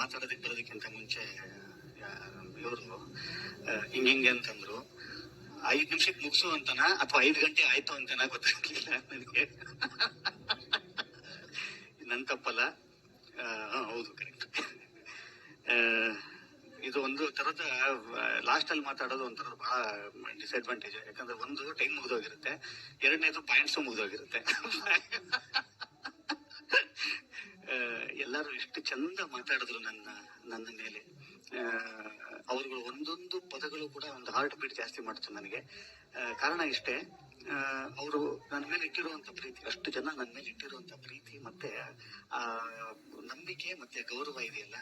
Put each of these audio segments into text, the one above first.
ಮಾತಾಡೋದಕ್ಕೆ ಬರೋದಕ್ಕಿಂತ ಮುಂಚೆ ಇವರು ಹಿಂಗಿಂಗೆ ಅಂತಂದ್ರು. ಐದ್ ನಿಮಿಷಕ್ಕೆ ಮುಗಿಸು ಅಂತನಾ ಅಥವಾ ಐದು ಗಂಟೆ ಆಯ್ತು ಅಂತನ ಗೊತ್ತಾಗ್ಲಿಲ್ಲ ನನಗೆ. ನನ್ ತಪ್ಪಲ್ಲ. ಹೌದು ಕರೆಕ್ಟ್ ಇದು ಒಂದು ತರದ ಲಾಸ್ಟ್ ಅಲ್ಲಿ ಮಾತಾಡೋದು ಒಂಥರ ಬಹಳ ಡಿಸ್ಅಡ್ವಾಂಟೇಜ್ ಯಾಕಂದ್ರೆ ಒಂದು ಟೈಮ್ ಮುಗಿದೋಗಿರುತ್ತೆ, ಎರಡನೇದು ಪಾಯಿಂಟ್ಸ್ ಮುಗ್ದೋಗಿರುತ್ತೆ. ಎಲ್ಲರೂ ಎಷ್ಟು ಚಂದ ಮಾತಾಡಿದ್ರು ನನ್ನ ನನ್ನ ಮೇಲೆ. ಅವರುಗಳು ಒಂದೊಂದು ಪದಗಳು ಕೂಡ ಒಂದು ಹಾರ್ಟ್ ಬೀಟ್ ಜಾಸ್ತಿ ಮಾಡ್ತು ನನಗೆ. ಕಾರಣ ಇಷ್ಟೇ. ಅವರು ನನ್ನ ಮೇಲೆ ಇಟ್ಟಿರುವಂತ ಪ್ರೀತಿ, ಅಷ್ಟು ಜನ ನನ್ನ ಮೇಲೆ ಇಟ್ಟಿರುವಂತ ಪ್ರೀತಿ ಮತ್ತೆ, ಆ, ನಂಬಿಕೆ ಮತ್ತೆ ಗೌರವ ಇದೆಯಲ್ಲ,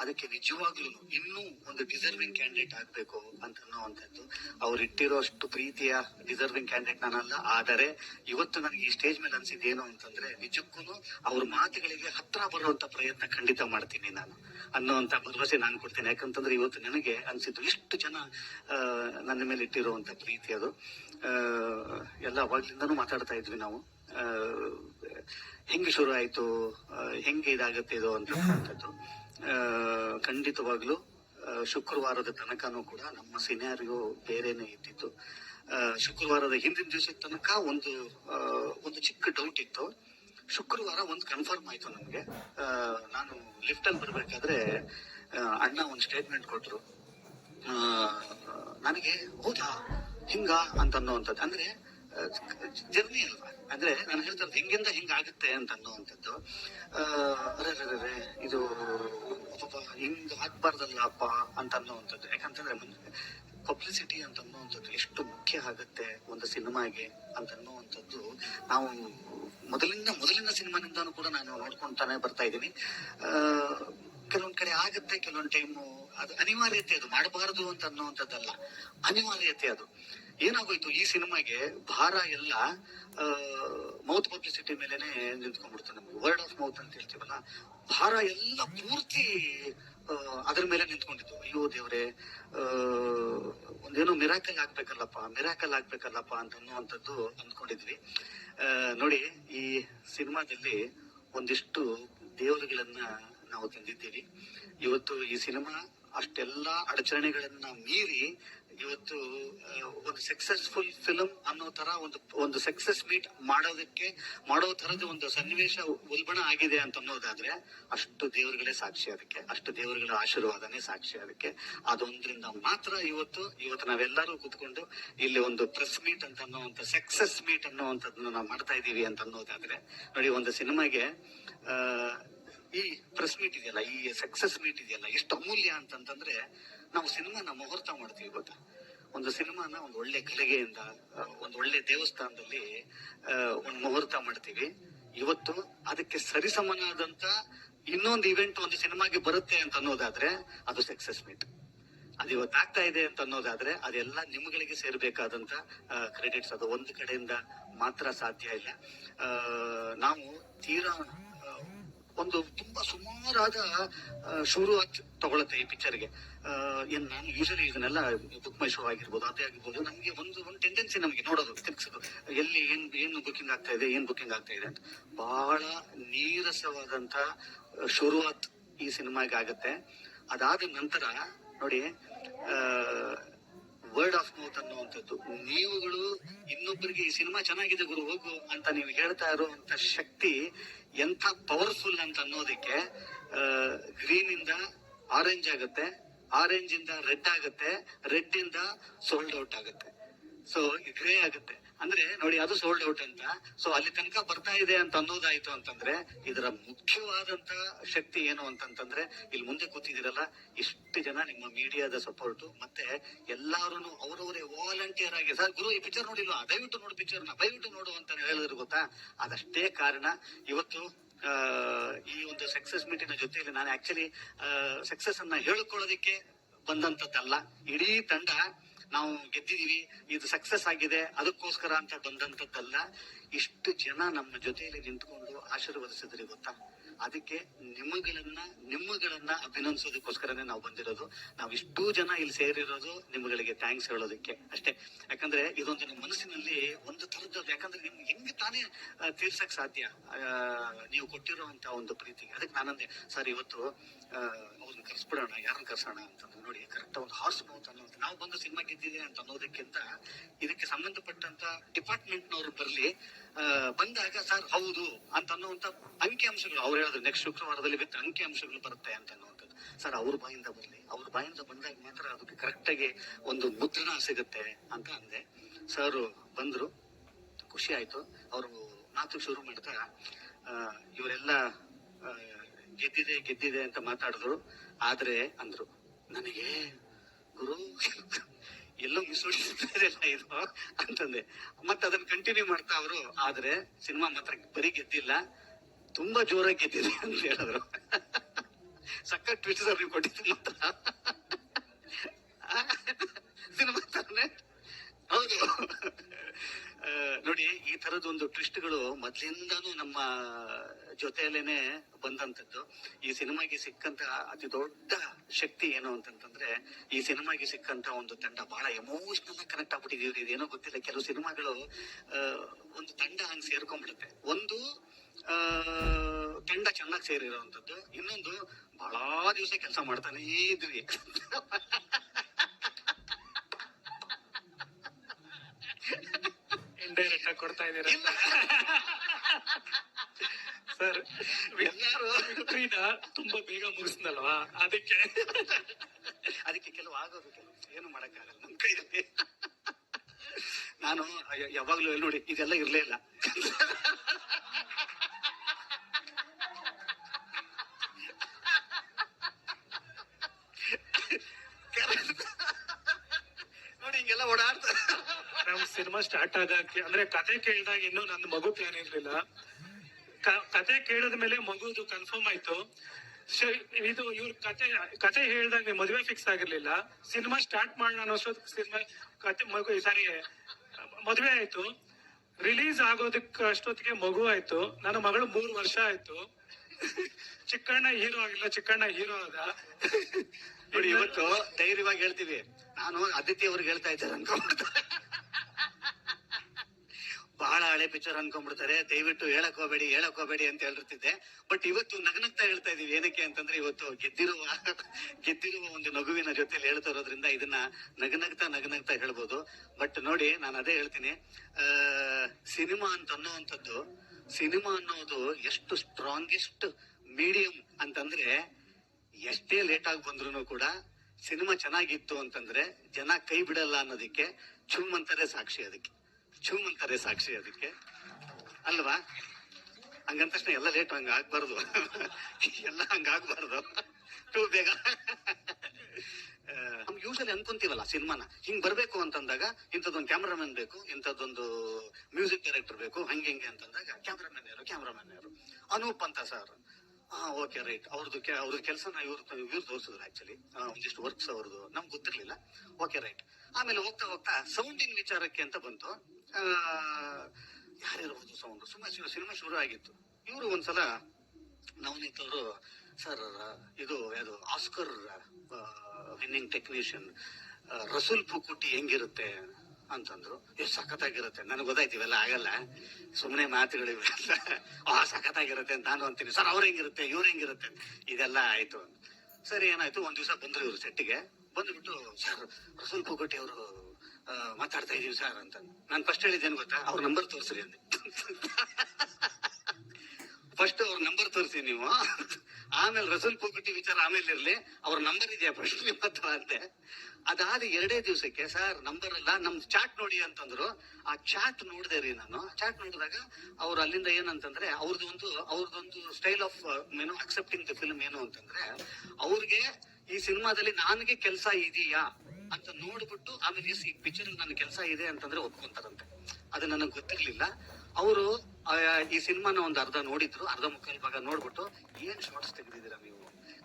ಅದಕ್ಕೆ ನಿಜವಾಗ್ಲೂ ಇನ್ನೂ ಒಂದು ಡಿಸರ್ವಿಂಗ್ ಕ್ಯಾಂಡಿಡೇಟ್ ಆಗ್ಬೇಕು ಅಂತ ಅನ್ನೋವಂಥದ್ದು. ಅವ್ರು ಇಟ್ಟಿರೋ ಅಷ್ಟು ಪ್ರೀತಿಯ ಡಿಸರ್ವಿಂಗ್ ಕ್ಯಾಂಡಿಡೇಟ್ ನಾನಲ್ಲ, ಆದರೆ ಇವತ್ತು ನನಗೆ ಈ ಸ್ಟೇಜ್ ಮೇಲೆ ಅನ್ಸಿದ್ದೇನು ಏನು ಅಂತಂದ್ರೆ ನಿಜಕ್ಕೂ ಅವ್ರ ಮಾತುಗಳಿಗೆ ಹತ್ರ ಬರುವಂತ ಪ್ರಯತ್ನ ಖಂಡಿತ ಮಾಡ್ತೀನಿ ನಾನು ಅನ್ನೋಂತ ಭರವಸೆ ನಾನು ಕೊಡ್ತೇನೆ. ಯಾಕಂತಂದ್ರೆ ಇವತ್ತು ನನಗೆ ಅನ್ಸಿದ್ದು ಇಷ್ಟು ಜನ ನನ್ನ ಮೇಲೆ ಇಟ್ಟಿರುವಂತ ಪ್ರೀತಿ ಅದು. ಎಲ್ಲ ಅವಾಗ್ಲಿಂದನೂ ಮಾತಾಡ್ತಾ ಇದ್ವಿ ನಾವು. ಹೆಂಗೆ ಶುರು ಆಯ್ತು ಹೆಂಗೆ ಇದಾಗತ್ತೆ ಇದು ಅಂತಕ್ಕಂಥದ್ದು ಖಂಡಿತವಾಗ್ಲೂ ಶುಕ್ರವಾರದ ತನಕನೂ ಕೂಡ ನಮ್ಮ ಸಿನಾರಿಯೋ ಬೇರೆನೆ ಇದ್ದಿತ್ತು. ಶುಕ್ರವಾರದ ಹಿಂದಿನ ದಿವಸದ ತನಕ ಒಂದು ಒಂದು ಚಿಕ್ಕ ಡೌಟ್ ಇತ್ತು. ಶುಕ್ರವಾರ ಒಂದು ಕನ್ಫರ್ಮ್ ಆಯ್ತು ನಮ್ಗೆ. ನಾನು ಲಿಫ್ಟ್ ಅಲ್ಲಿ ಬರ್ಬೇಕಾದ್ರೆ ಅಣ್ಣ ಒಂದು ಸ್ಟೇಟ್ಮೆಂಟ್ ಕೊಟ್ರು. ನನಗೆ, ಹೌದಾ? ಹಿಂಗ ಅಂತ ಅನ್ನುವಂಥದ್ದು. ಅಂದ್ರೆ ಜರ್ನಿ ಅಲ್ವಾ? ಅಂದ್ರೆ ನಾನು ಹೇಳ್ತಾರೆ ಹಿಂಗಿಂದ ಹಿಂಗಾಗುತ್ತೆ ಅಂತ ಅನ್ನುವಂಥದ್ದು. ಅರೆ ಅರೆ, ಇದು ಪಾಪ ಹಿಂಗ್ ಆಗ್ಬಾರ್ದಲ್ಲ ಅಪ್ಪ ಅಂತ ಅನ್ನುವಂಥದ್ದು. ಯಾಕಂತಂದ್ರೆ ಪಬ್ಲಿಸಿಟಿ ಅಂತ ಅನ್ನುವಂಥದ್ದು ಎಷ್ಟು ಮುಖ್ಯ ಆಗುತ್ತೆ ಒಂದು ಸಿನಿಮಾಗೆ ಅಂತ ಅನ್ನುವಂಥದ್ದು ನಾವು ಮೊದಲಿಂದ ಮೊದಲಿನ ಸಿನಿಮಾನಿಂದಾನು ಕೂಡ ನಾನು ನೋಡ್ಕೊಂತಾನೆ ಬರ್ತಾ ಇದ್ದೀನಿ. ಕೆಲವೊಂದ್ ಕಡೆ ಆಗುತ್ತೆ ಕೆಲವೊಂದ್ ಟೈಮು ಅದು ಅನಿವಾರ್ಯತೆ ಅದು ಮಾಡಬಾರದು ಅಂತ ಅನ್ನುವಂಥದ್ದಲ್ಲ. ಅನಿವಾರ್ಯತೆ ಅದು. ಏನಾಗೋಯ್ತು? ಈ ಸಿನಿಮಾಗೆ ಭಾರ ಎಲ್ಲ ಮೌತ್ ಪಬ್ಲಿಸಿಟಿ ಮೇಲೆನೆ ನಿಂತ್ಕೊಂಡ್ಬಿಡ್ತು ನಮ್ಗೆ. ವರ್ಡ್ ಆಫ್ ಮೌತ್ ಅಂತ ಹೇಳ್ತೀವಲ್ಲ, ಭಾರ ಎಲ್ಲ ಪೂರ್ತಿ ಅದ್ರ ಮೇಲೆ ನಿಂತ್ಕೊಂಡಿದ್ದು. ಅಯ್ಯೋ ದೇವ್ರೆ ಒಂದೇನೋ ಮಿರಾಕಲ್ ಆಗ್ಬೇಕಲ್ಲಪ್ಪ ಮಿರಾಕಲ್ ಆಗ್ಬೇಕಲ್ಲಪ್ಪ ಅಂತ ಅನ್ನುವಂಥದ್ದು ಅಂದ್ಕೊಂಡಿದ್ವಿ. ನೋಡಿ, ಈ ಸಿನಿಮಾದಲ್ಲಿ ಒಂದಿಷ್ಟು ದೇವರುಗಳನ್ನ ನಾವು ತಂದಿದ್ದೀವಿ. ಇವತ್ತು ಈ ಸಿನಿಮಾ ಅಷ್ಟೆಲ್ಲ ಅಡಚಣೆಗಳನ್ನ ಮೀರಿ ಇವತ್ತು ಒಂದು ಸಕ್ಸಸ್ಫುಲ್ ಫಿಲಂ ಅನ್ನೋ ತರ ಒಂದು ಒಂದು ಸಕ್ಸಸ್ ಮೀಟ್ ಮಾಡೋದಕ್ಕೆ, ಮಾಡೋ ತರದ ಒಂದು ಸನ್ನಿವೇಶ ಉಲ್ಬಣ ಆಗಿದೆ ಅಂತ ಅನ್ನೋದಾದ್ರೆ ಅಷ್ಟು ದೇವರುಗಳೇ ಸಾಕ್ಷಿ ಅದಕ್ಕೆ. ಅಷ್ಟು ದೇವರುಗಳ ಆಶೀರ್ವಾದನೇ ಸಾಕ್ಷಿ ಅದಕ್ಕೆ. ಅದೊಂದ್ರಿಂದ ಮಾತ್ರ ಇವತ್ತು ಇವತ್ತು ನಾವೆಲ್ಲರೂ ಕೂತ್ಕೊಂಡು ಇಲ್ಲಿ ಒಂದು ಪ್ರೆಸ್ ಮೀಟ್ ಅಂತ ಅನ್ನೋಂತ ಸಕ್ಸಸ್ ಮೀಟ್ ಅನ್ನುವಂಥದ್ದನ್ನ ನಾವು ಮಾಡ್ತಾ ಇದೀವಿ ಅಂತ ಅನ್ನೋದಾದ್ರೆ, ನೋಡಿ, ಒಂದು ಸಿನಿಮಾಗೆ ಈ ಪ್ರೆಸ್ ಮೀಟ್ ಇದೆಯಲ್ಲ, ಈ ಸಕ್ಸಸ್ ಮೀಟ್ ಇದೆಯಲ್ಲ ಎಷ್ಟು ಅಮೂಲ್ಯ ಅಂತಂತಂದ್ರೆ ನಾವು ಸಿನಿಮಾನ ಮುಹೂರ್ತ ಮಾಡ್ತೀವಿ ಗೊತ್ತಾ? ಒಂದು ಸಿನಿಮಾನ ಒಂದು ಒಳ್ಳೆ ಕಲೆಗೆಯಿಂದ ಒಂದು ಒಳ್ಳೆ ದೇವಸ್ಥಾನದಲ್ಲಿ ಒಂದು ಮುಹೂರ್ತ ಮಾಡ್ತೀವಿ. ಇವತ್ತು ಅದಕ್ಕೆ ಸರಿಸಮನಾದಂತ ಇನ್ನೊಂದು ಇವೆಂಟ್ ಒಂದು ಸಿನಿಮಾಗೆ ಬರುತ್ತೆ ಅಂತ ಅನ್ನೋದಾದ್ರೆ ಅದು ಸಕ್ಸಸ್ ಮೀಟ್ ಅದು ಇವತ್ತು ಆಗ್ತಾ ಇದೆ ಅಂತ ಅನ್ನೋದಾದ್ರೆ ಅದೆಲ್ಲ ನಿಮ್ಗಳಿಗೆ ಸೇರ್ಬೇಕಾದಂತ ಕ್ರೆಡಿಟ್ಸ್ ಅದು ಒಂದು ಕಡೆಯಿಂದ ಮಾತ್ರ ಸಾಧ್ಯ ಇಲ್ಲ. ನಾವು ತೀರಾ ಒಂದು ತುಂಬಾ ಸುಮಾರಾದ ಶುರು ತಗೊಳತ್ತೆ ಈ ಪಿಕ್ಚರ್ಗೆ ಏನ್ ನಾನು ಯೂಶಲಿ ಇದನ್ನೆಲ್ಲ ಬುಕ್ ಮೈ ಶೋ ಆಗಿರ್ಬೋದು, ಅದೇ ಆಗಿರ್ಬೋದು, ನಮ್ಗೆ ಒಂದು ಒಂದು ಟೆಂಡೆನ್ಸಿ ನಮಗೆ ನೋಡೋದು ತಿರ್ಗಿಸೋದು ಎಲ್ಲಿ ಏನ್, ಏನು ಬುಕಿಂಗ್ ಆಗ್ತಾ ಇದೆ, ಏನ್ ಬುಕಿಂಗ್ ಆಗ್ತಾ ಇದೆ ಅಂತ. ಬಹಳ ನೀರಸವಾದಂತ ಶುರುವಾತ್ ಈ ಸಿನಿಮಾಗೆ ಆಗತ್ತೆ. ಅದಾದ ನಂತರ, ನೋಡಿ ವರ್ಡ್ ಆಫ್ ಮೌತ್ ಅನ್ನುವಂಥದ್ದು. ನೀವುಗಳು ಇನ್ನೊಬ್ಬರಿಗೆ ಈ ಸಿನಿಮಾ ಚೆನ್ನಾಗಿದೆ ಗುರು, ಹೋಗು ಅಂತ ನೀವು ಹೇಳ್ತಾ ಇರುವಂತ ಶಕ್ತಿ ಎಂಥ ಪವರ್ಫುಲ್ ಅಂತ ಅನ್ನೋದಕ್ಕೆ ಗ್ರೀನ್ ಇಂದ ಆರೆಂಜ್ ಆಗುತ್ತೆ ಆರೆಂಜ್ ಇಂದ ರೆಡ್ ಆಗುತ್ತೆ ರೆಡ್ ಇಂದ ಸೋಲ್ಡ್ ಔಟ್ ಆಗುತ್ತೆ. ಸೊ ಗ್ರೇ ಆಗುತ್ತೆ. ಅಂದ್ರೆ ನೋಡಿ, ಅದು ಸೋಲ್ಡ್ ಔಟ್ ಅಂತ. ಸೊ ಅಲ್ಲಿ ತನಕ ಬರ್ತಾ ಇದೆ ಅಂತ ಅನ್ನೋದಾಯ್ತು ಅಂತಂದ್ರೆ, ಇದರ ಮುಖ್ಯವಾದಂತ ಶಕ್ತಿ ಏನು ಅಂತಂತಂದ್ರೆ, ಇಲ್ಲಿ ಮುಂದೆ ಕೂತಿದಿರಲ್ಲ ಇಷ್ಟು ಜನ ನಿಮ್ಮ ಮೀಡಿಯಾದ ಸಪೋರ್ಟ್ ಮತ್ತೆ ಎಲ್ಲಾರು ಅವರವರೇ ವಾಲಂಟಿಯರ್ ಆಗಿ. ಸರ್, ಗುರು, ಈ ಪಿಕ್ಚರ್ ನೋಡಿಲ್ಲ ದಯವಿಟ್ಟು ನೋಡು ಪಿಕ್ಚರ್ನ, ದಯವಿಟ್ಟು ನೋಡು ಅಂತ ಹೇಳಿದ್ರು ಗೊತ್ತಾ? ಅದಷ್ಟೇ ಕಾರಣ, ಇವತ್ತು ಈ ಒಂದು ಸಕ್ಸಸ್ ಮೀಟಿನ ಜೊತೆಯಲ್ಲಿ ನಾನು ಆಕ್ಚುಲಿ ಸಕ್ಸಸ್ ಅನ್ನ ಹೇಳ್ಕೊಳ್ಳೋದಕ್ಕೆ ಬಂದಂತದ್ದಲ್ಲ. ಇಡೀ ತಂಡ ನಾವು ಗೆದ್ದಿದೀವಿ, ಇದು ಸಕ್ಸಸ್ ಆಗಿದೆ, ಅದಕ್ಕೋಸ್ಕರ ಅಂತ ಬಂದಂತದ್ದಲ್ಲ, ಇಷ್ಟು ಜನ ನಮ್ಮ ಜೊತೆಯಲ್ಲಿ ನಿಂತ್ಕೊಂಡು ಆಶೀರ್ವದಿಸಿದ್ರೆ ಗೊತ್ತಾ? ಅದಕ್ಕೆ ನಿಮ್ಮಗಳನ್ನ ನಿಮ್ಮಗಳನ್ನ ಅಭಿನಂದಿಸೋದಕ್ಕೋಸ್ಕರನೇ ನಾವು ಬಂದಿರೋದು. ನಾವು ಇಷ್ಟೂ ಜನ ಇಲ್ಲಿ ಸೇರಿರೋದು ನಿಮ್ಮಗಳಿಗೆ ಥ್ಯಾಂಕ್ಸ್ ಹೇಳೋದಕ್ಕೆ ಅಷ್ಟೇ. ಯಾಕಂದ್ರೆ ಇದೊಂದು ನಿಮ್ಮ ಮನಸ್ಸಿನಲ್ಲಿ ಒಂದು ತರದ್ದು ಯಾಕಂದ್ರೆ ನಿಮ್ಗೆ ಹೆಂಗೆ ತಾನೇ ತೀರ್ಸಕ್ ಸಾಧ್ಯ. ನೀವು ಕೊಟ್ಟಿರುವಂತ ಒಂದು ಪ್ರೀತಿಗೆ ಅದಕ್ಕೆ ನಾನಂದೆ, ಸರ್, ಇವತ್ತು ಅವ್ರನ್ನ ಕರ್ಸ್ಬಿಡೋಣ, ಯಾರನ್ನ ಕರ್ಸೋಣ ಅಂತಂದು. ನೋಡಿ ಕರೆಕ್ಟ್ ಒಂದು ಹಾರ್ಸ್ ಮೌತ್ ಅನ್ನೋದು ನಾವು ಬಂದು ಸಿನಿಮಾ ಗೆದ್ದಿದೆ ಅಂತ ಅನ್ನೋದಕ್ಕಿಂತ ಇದಕ್ಕೆ ಸಂಬಂಧಪಟ್ಟಂತ ಡಿಪಾರ್ಟ್ಮೆಂಟ್ ನವರು ಬರ್ಲಿ ಬಂದಾಗ ಸರ್ ಹೌದು ಅಂತ ಅನ್ನುವಂತ ಅಂಕಿ ಅಂಶಗಳು. ಅವ್ರು ಹೇಳಿದ್ರು ನೆಕ್ಸ್ಟ್ ಶುಕ್ರವಾರದಲ್ಲಿ ವಿತ್ ಅಂಕಿ ಅಂಶಗಳು ಬರುತ್ತೆ ಅಂತ ಅನ್ನುವಂಥದ್ದು ಸರ್, ಅವ್ರ ಬಾಯಿಂದ ಬರ್ಲಿ. ಅವ್ರ ಬಾಯಿಂದ ಬಂದಾಗ ಮಾತ್ರ ಅದಕ್ಕೆ ಕರೆಕ್ಟ್ ಆಗಿ ಒಂದು ಮುದ್ರಣ ಸಿಗುತ್ತೆ ಅಂತ ಅಂದೆ. ಸರ್ ಬಂದ್ರು. ಖುಷಿ ಆಯ್ತು. ಅವರು ಮಾತು ಶುರು ಮಾಡ್ತಾ ಇವರೆಲ್ಲ ಗೆದ್ದಿದೆ ಗೆದ್ದಿದೆ ಅಂತ ಮಾತಾಡಿದ್ರು. ಆದ್ರೆ ಅಂದ್ರು, ನನಗೆ ಗುರು ಎಲ್ಲೋ ಮಿಸ್ ಇದೆಲ್ಲ ಇದು? ಅಂತಂದೆ. ಮತ್ತೆ ಅದನ್ನ ಕಂಟಿನ್ಯೂ ಮಾಡ್ತಾ ಅವರು, ಆದ್ರೆ ಸಿನಿಮಾ ಮಾತ್ರ ಬರೀ ಗೆದ್ದಿಲ್ಲ, ತುಂಬಾ ಜೋರಾಗಿ ಗೆದ್ದಿದೆ ಅಂತ ಹೇಳಿದ್ರು. ಸಕ್ಕ ಟ್ವಿಸ್ಟ್ ನೀವು ಕೊಟ್ಟಿದ್ದು ಮಾತ್ರ. ಸಿನಿಮಾ ತಾನೆ ಹೌದು. ನೋಡಿ, ಈ ತರದ ಒಂದು ಟ್ವಿಸ್ಟ್ಗಳು ಮೊದ್ಲಿಂದಾನು ನಮ್ಮ ಜೊತೆಯಲ್ಲೇನೆ ಬಂದಂತದ್ದು ಈ ಸಿನಿಮಾಗೆ ಸಿಕ್ಕಂತ ಅತಿ ದೊಡ್ಡ ಶಕ್ತಿ ಏನು ಅಂತಂತಂದ್ರೆ, ಈ ಸಿನಿಮಾಗೆ ಸಿಕ್ಕಂತ ಒಂದು ತಂಡ ಬಹಳ ಎಮೋಷನಲ್ ಕನೆಕ್ಟ್ ಆಗ್ಬಿಟ್ಟಿದೀವಿ ಇದೇನೋ ಗೊತ್ತಿಲ್ಲ, ಕೆಲವು ಸಿನಿಮಾಗಳು ಒಂದು ತಂಡ ಹಂಗ್ ಸೇರ್ಕೊಂಡ್ಬಿಡುತ್ತೆ. ಒಂದು ತಂಡ ಚೆನ್ನಾಗಿ ಸೇರಿರುವಂತದ್ದು ಇನ್ನೊಂದು, ಬಹಳ ದಿವಸ ಕೆಲಸ ಮಾಡ್ತಾನೆ ಇದ್ವಿ. ಇಂಡೈರೆಕ್ಟ್ ಆಗಿ ಕೊಡ್ತಾ ಇದೀರ ಸರ್ ಎಲ್ಲಾರು. ವಿಕ್ಟ್ರಿನ ತುಂಬಾ ಬೇಗ ಮುಗಿಸ್ನಲ್ವಾ? ಅದಕ್ಕೆ. ಅದಕ್ಕೆ ಕೆಲವು ಆಗೋದು ಕೆಲವು ಏನು ಮಾಡಕ್ಕಾಗಲ್ಲ ನಮ್ ಕೈಯಲ್ಲಿ. ನಾನು ಯಾವಾಗ್ಲೂ ನೋಡಿ ಇದೆಲ್ಲ ಇರ್ಲೇ ಇಲ್ಲ ನೋಡಿ ಹಿಂಗೆಲ್ಲ ಓಡಾಡ್ತಾರೆ ನಮ್ ಸಿನಿಮಾ ಸ್ಟಾರ್ಟ್ ಆಗಕ್ಕೆ, ಅಂದ್ರೆ ಕತೆ ಕೇಳಿದಾಗ ಇನ್ನೂ ನನ್ನ ಮಗು ಪ್ಲಾನ್ ಇರ್ಲಿಲ್ಲ. ಕತೆ ಕೇಳಿದ ಮೇಲೆ ಮಗುದು ಕನ್ಫರ್ಮ್ ಆಯ್ತು. ಇದು ಇವ್ರ ಕತೆ ಕತೆ ಹೇಳಿದಾಗ ಮದುವೆ ಫಿಕ್ಸ್ ಆಗಿರ್ಲಿಲ್ಲ. ಸಿನಿಮಾ ಸ್ಟಾರ್ಟ್ ಮಾಡೋಣ ಅನ್ನೋಷ್ಟೊತ್ತಿಗೆ ಸಿನಿಮಾ ಕತೆ ಮಗು ಸಾರಿ ಮದುವೆ ಆಯ್ತು. ರಿಲೀಸ್ ಆಗೋದಕ್ಕೆ ಅಷ್ಟೊತ್ತಿಗೆ ಮಗು ಆಯ್ತು. ನನ್ನ ಮಗಳು ಮೂರು ವರ್ಷ ಆಯ್ತು. ಚಿಕ್ಕಣ್ಣ ಹೀರೋ ಆಗಿಲ್ಲ, ಚಿಕ್ಕಣ್ಣ ಹೀರೋ ಆದ ನೋಡಿ, ಇವತ್ತು ಧೈರ್ಯವಾಗಿ ಹೇಳ್ತೀವಿ. ನಾನು ಅದಿತಿ ಅವ್ರಿಗೆ ಹೇಳ್ತಾ ಇದ್ದಾರೆ ಅನ್ಕೊಂಡ್ಬಿಡ್ತಾರೆ ಬಹಳ ಹಳೆ ಪಿಕ್ಚರ್ ಅನ್ಕೊಂಡ್ಬಿಡ್ತಾರೆ. ದಯವಿಟ್ಟು ಹೇಳಕ್ ಹೋಗ್ಬೇಡಿ ಹೇಳಕ್ ಹೋಗ್ಬೇಡಿ ಅಂತ ಹೇಳಿರ್ತಿದ್ದೆ ಬಟ್ ಇವತ್ತು ನಗನಗ್ತಾ ಹೇಳ್ತಾ ಇದೀವಿ. ಏನಕ್ಕೆ ಅಂತಂದ್ರೆ ಇವತ್ತು ಗೆದ್ದಿರುವ ಗೆದ್ದಿರುವ ಒಂದು ನಗುವಿನ ಜೊತೆಲಿ ಹೇಳ್ತಾ ಇರೋದ್ರಿಂದ ಇದನ್ನ ನಗನಗ್ತಾ ನಗನಗ್ತಾ ಹೇಳ್ಬೋದು. ಬಟ್ ನೋಡಿ, ನಾನು ಅದೇ ಹೇಳ್ತೀನಿ. ಸಿನಿಮಾ ಅಂತ ಅನ್ನುವಂಥದ್ದು, ಸಿನಿಮಾ ಅನ್ನೋದು ಎಷ್ಟು ಸ್ಟ್ರಾಂಗೆಸ್ಟ್ ಮೀಡಿಯಂ ಅಂತಂದ್ರೆ ಎಷ್ಟೇ ಲೇಟ್ ಆಗಿ ಬಂದ್ರು ಕೂಡ ಸಿನಿಮಾ ಚೆನ್ನಾಗಿತ್ತು ಅಂತಂದ್ರೆ ಜನ ಕೈ ಬಿಡಲ್ಲ ಅನ್ನೋದಕ್ಕೆ ಚುಮ್ ಅಂತಾರೆ ಸಾಕ್ಷಿ ಅದಕ್ಕೆ. ಚುಮ್ ಅಂತಾರೆ ಸಾಕ್ಷಿ ಅದಕ್ಕೆ. ಅಲ್ವಾ? ಹಂಗಂದ ತಕ್ಷಣ ಎಲ್ಲ ಲೇಟ್ ಹಂಗ ಆಗ್ಬಾರ್ದು. ಎಲ್ಲ ಹಂಗ ಆಗ್ಬಾರ್ದು. ಟೂ ಬೇಗ. ಯೂಶಲಿ ಅನ್ಕೊಂತೀವಲ್ಲ ಸಿನಿಮಾನ ಹಿಂಗ್ ಬರ್ಬೇಕು ಅಂತಂದಾಗ ಇಂಥದ್ದೊಂದು ಕ್ಯಾಮ್ರಾಮನ್ ಬೇಕು, ಇಂಥದ್ದೊಂದು ಮ್ಯೂಸಿಕ್ ಡೈರೆಕ್ಟರ್ ಬೇಕು, ಹಂಗೆ ಹಿಂಗೆ ಅಂತಂದಾಗ ಕ್ಯಾಮ್ರಾಮನ್ ಯಾರು? ಕ್ಯಾಮ್ರಾಮನ್ ಯಾರು? ಅನೂಪ್ ಅಂತ ಸರ್ ಹಾ ಓಕೆ ರೈಟ್ ಅವ್ರದ್ದು ಅವ್ರ ಕೆಲಸನ ಇವ್ರು ಇವ್ರು ತೋರಿಸಿದ್ರು ಆಕ್ಚುಲಿ ಒಂದಿಷ್ಟು ವರ್ಕ್ಸ್ ಅವ್ರದ್ದು ನಮ್ಗೆ ಗೊತ್ತಿರ್ಲಿಲ್ಲ. ಓಕೆ ರೈಟ್ ಆಮೇಲೆ ಹೋಗ್ತಾ ಹೋಗ್ತಾ ಸೌಂಡಿನ ವಿಚಾರಕ್ಕೆ ಅಂತ ಬಂತು. ಯಾರಿರ್ಬೋದು ಸೌಂಡ್ ಸುಮ್ಮನೆ ಸಿನಿಮಾ ಶುರು ಆಗಿತ್ತು. ಇವರು ಒಂದ್ಸಲ ನಾವು ನಿಂತವರು ಸರ್ ಇದು ಯಾವುದು Oscar winning technician Resul Pookutty ಹೆಂಗಿರುತ್ತೆ? ಅಂತಂದ್ರು. ಎಷ್ಟು ಸಖತ್ತಾಗಿರುತ್ತೆ. ನನಗೆ ಗೊತ್ತಾಯ್ತು, ಇವೆಲ್ಲ ಆಗಲ್ಲ. ಸುಮ್ಮನೆ ಮಾತುಗಳಿವೆ ಆ, ಸಖತ್ತಾಗಿರುತ್ತೆ ಅಂತ ನಾನು ಅಂತೀನಿ. ಸರ್, ಅವ್ರು ಹೆಂಗಿರುತ್ತೆ? ಇವ್ರು ಹೆಂಗಿರುತ್ತೆ? ಇದೆಲ್ಲ ಆಯ್ತು. ಸರಿ, ಏನಾಯ್ತು? ಒಂದ್ ದಿವಸ ಬಂದ್ರು ಇವ್ರು ಸೆಟ್ಟಿಗೆ. ಬಂದ್ಬಿಟ್ಟು, ಸರ್, ರಸೂಲ್ ಪುಕುಟಿ ಅವರು ಮಾತಾಡ್ತಾ ಇದೀವಿ ಸರ್ ಅಂತ ನಾನು ಫಸ್ಟ್ ಹೇಳಿದ್ದೇನು ಗೊತ್ತಾ? ಅವ್ರ ನಂಬರ್ ತೋರಿಸ್ರಿ ಅಂದೆ ಫಸ್ಟ್ ಅವ್ರ ನಂಬರ್ ತೋರಿಸಿ ನೀವು. ಆಮೇಲೆ ರಸೂಲ್ ಪುಕುಟಿ ವಿಚಾರ ಆಮೇಲೆ ಇರ್ಲಿ. ಅವ್ರ ನಂಬರ್ ಇದೆಯಾ ಫಸ್ಟ್ ನಿಮ್ಮ ಹತ್ರ ಅಂತೆ. ಅದಾದ ಎರಡೇ ದಿವಸಕ್ಕೆ, ಸರ್ ನಂಬರ್ ಅಲ್ಲ ನಮ್ ಚಾಟ್ ನೋಡಿ ಅಂತಂದ್ರು. ಆ ಚಾಟ್ ನೋಡಿದೆ ರೀ ನಾನು. ಚಾಟ್ ನೋಡಿದಾಗ ಅವ್ರು ಅಲ್ಲಿಂದ ಏನಂತಂದ್ರೆ ಅವ್ರದ್ದು ಅವ್ರದ್ದೊಂದು ಸ್ಟೈಲ್ ಆಫ್ ಏನೋ ಅಕ್ಸೆಪ್ಟಿಂಗ್ ದ ಫಿಲ್ಮ್ ಏನು ಅಂತಂದ್ರೆ, ಅವ್ರಿಗೆ ಈ ಸಿನಿಮಾದಲ್ಲಿ ನನಗೆ ಕೆಲಸ ಇದೆಯಾ? ಅಂತ ನೋಡ್ಬಿಟ್ಟು ಆಮೇಲೆ ಎಸ್ ಈ ಪಿಕ್ಚರ್ ನನ್ನ ಕೆಲಸ ಇದೆ ಅಂತಂದ್ರೆ ಒಪ್ಕೊಂತಾರಂತೆ. ಅದು ನನಗೆ ಗೊತ್ತಿರ್ಲಿಲ್ಲ. ಅವರು ಈ ಸಿನಿಮಾನ ಒಂದು ಅರ್ಧ ನೋಡಿದ್ರು, ಅರ್ಧ ಮುಕ್ಕಾಲು ಭಾಗ ನೋಡ್ಬಿಟ್ಟು, ಏನ್ ಶಾರ್ಟ್ಸ್ ತೆಗೆದಿದ್ದೀರಾ ನೀವು?